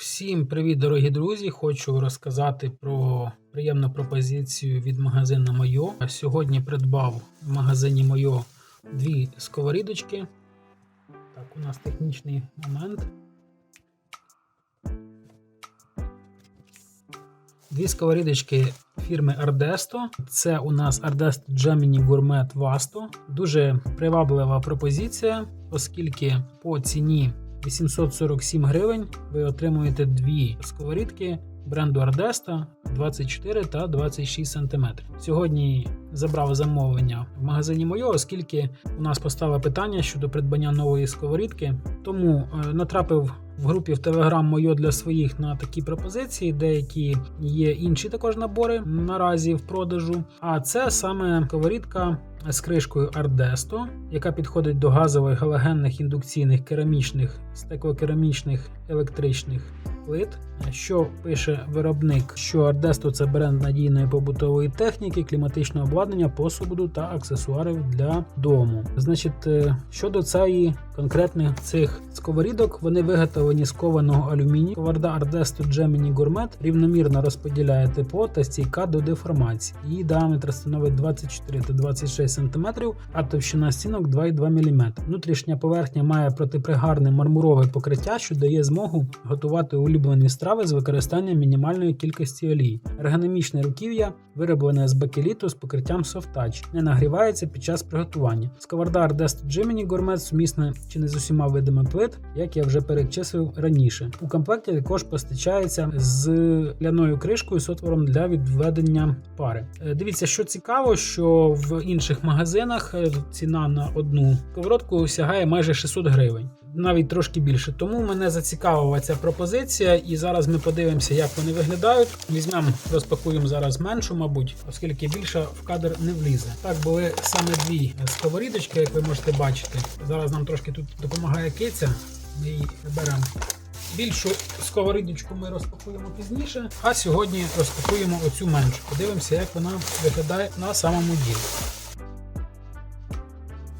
Всім привіт, дорогі друзі! Хочу розказати про приємну пропозицію від магазину Мойо. Сьогодні придбав в магазині Мойо дві сковорідочки. Так, у нас технічний момент. Дві сковорідочки фірми Ardesto. Це у нас Ardesto Gemini Gourmet Vasto. Дуже приваблива пропозиція, оскільки по ціні 847 гривень. Ви отримуєте дві сковорідки бренду Ardesto 24 та 26 см. Сьогодні забрав замовлення в магазині Мойо, оскільки у нас постало питання щодо придбання нової сковорідки. Тому е, натрапив в групі в Telegram Мойо для своїх на такі пропозиції. Деякі є інші також набори наразі в продажу. А це саме сковорідка з кришкою Ardesto, яка підходить до газових галогенних індукційних керамічних, стеклокерамічних електричних плит. Що пише виробник, що Ardesto – це бренд надійної побутової техніки, кліматичного обладнання, посуду та аксесуарів для дому. Значить, е, щодо цієї конкретних цих сковорідок, вони виготовлені з кованого алюмінію. Сковорода Ardesto Gemini Gourmet рівномірно розподіляє тепло та стійка до деформації. Її діаметр становить 24 та 26 см, а товщина стінок 2,2 мм. Внутрішня поверхня має протипригарне мармурове покриття, що дає змогу готувати улюблені страви з використанням мінімальної кількості олії. Ергономічне руків'я вироблене з бакеліту з покриттям Touch, не нагрівається під час приготування. Сковорода Ardesto Gemini Gourmet сумісна чи не з усіма видами плит, як я вже перечислив раніше. У комплекті також постачається з ляною кришкою з отвором для відведення пари. Е, Дивіться, що цікаво, що в інших магазинах е, ціна на одну сковородку сягає майже 600 гривень. Навіть трошки більше. Тому мене зацікавила ця пропозиція, і зараз ми подивимося, як вони виглядають. Візьмемо, розпакуємо зараз меншу, мабуть, оскільки більша в кадр не влізе. Так були саме дві сковорідочки, як ви можете бачити. Зараз нам трошки тут допомагає киця. Ми її беремо. Більшу сковорідочку ми розпакуємо пізніше, а сьогодні розпакуємо оцю меншу. Подивимося, як вона виглядає на самому ділі.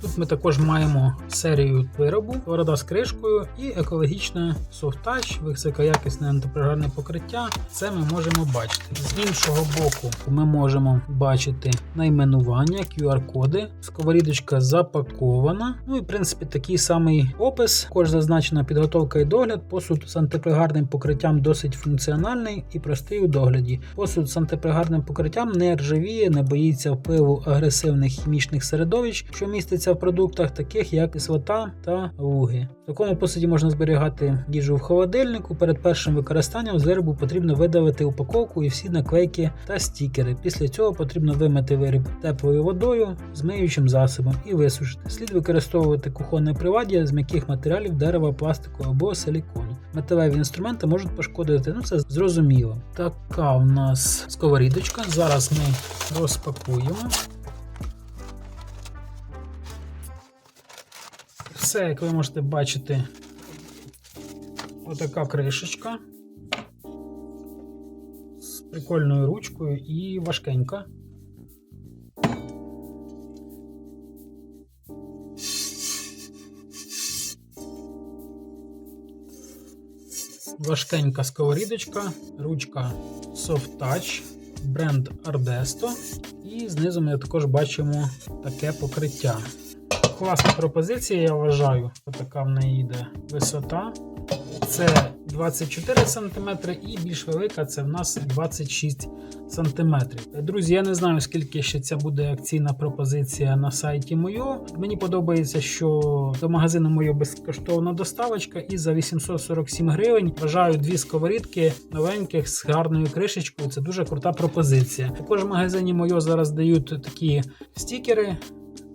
Тут ми також маємо серію виробу, сковорода з кришкою і екологічне софт-тач, високоякісне антипригарне покриття. Це ми можемо бачити. З іншого боку, ми можемо бачити найменування, QR-коди. Сковорідочка запакована. Ну і в принципі такий самий опис. Також зазначена підготовка і догляд. Посуд з антипригарним покриттям досить функціональний і простий у догляді. Посуд з антипригарним покриттям не ржавіє, не боїться впливу агресивних хімічних середовищ, що міститься в продуктах, таких як кислота та вуги. В такому посуді можна зберігати їжу в холодильнику. Перед першим використанням виробу потрібно видавити упаковку і всі наклейки та стікери. Після цього потрібно вимити виріб теплою водою, з миючим засобом і висушити. Слід використовувати кухонне приладдя з м'яких матеріалів дерева, пластику або силікону. Металеві інструменти можуть пошкодити, ну це зрозуміло. Така в нас сковорідочка. Зараз ми розпакуємо. Все, як ви можете бачити, отака кришечка з прикольною ручкою і важкенька. Важкенька сковорідочка, ручка Soft Touch, бренд Ardesto. І знизу ми також бачимо таке покриття класна пропозиція, я вважаю. Така в неї йде висота. Це 24 см і більш велика це в нас 26 см. Друзі, я не знаю, скільки ще ця буде акційна пропозиція на сайті Мойо. Мені подобається, що до магазину Мойо безкоштовна доставочка, і за 847 гривень вважаю дві сковорідки новеньких з гарною кришечкою. Це дуже крута пропозиція. Також в магазині Мойо зараз дають такі стікери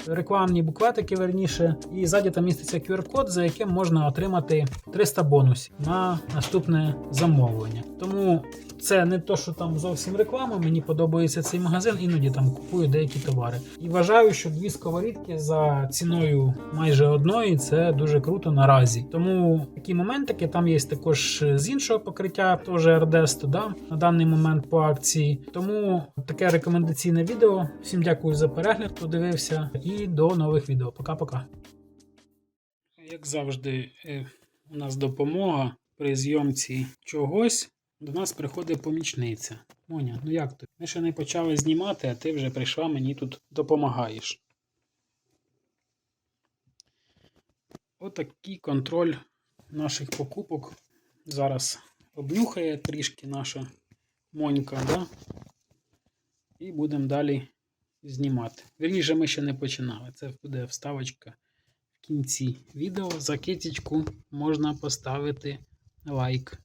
рекламні буклетики верніше, і ззаді там міститься QR-код, за яким можна отримати 300 бонусів на наступне замовлення. Тому це не то, що там зовсім реклама. Мені подобається цей магазин, іноді там купую деякі товари. І вважаю, що дві сковорідки за ціною майже одної це дуже круто наразі. Тому такі моментики там є також з іншого покриття, теж Ardesto, да, на даний момент по акції. Тому таке рекомендаційне відео. Всім дякую за перегляд, хто дивився, і до нових відео. Пока-пока. Як завжди, е, у нас допомога при зйомці чогось до нас приходить помічниця. Моня, ну як ти? Ми ще не почали знімати, а ти вже прийшла мені тут допомагаєш. Отакий контроль наших покупок. Зараз обнюхає трішки наша монька, да? І будемо далі знімати. Вірніше, ми ще не починали. Це буде вставочка в кінці відео. За китічку можна поставити лайк.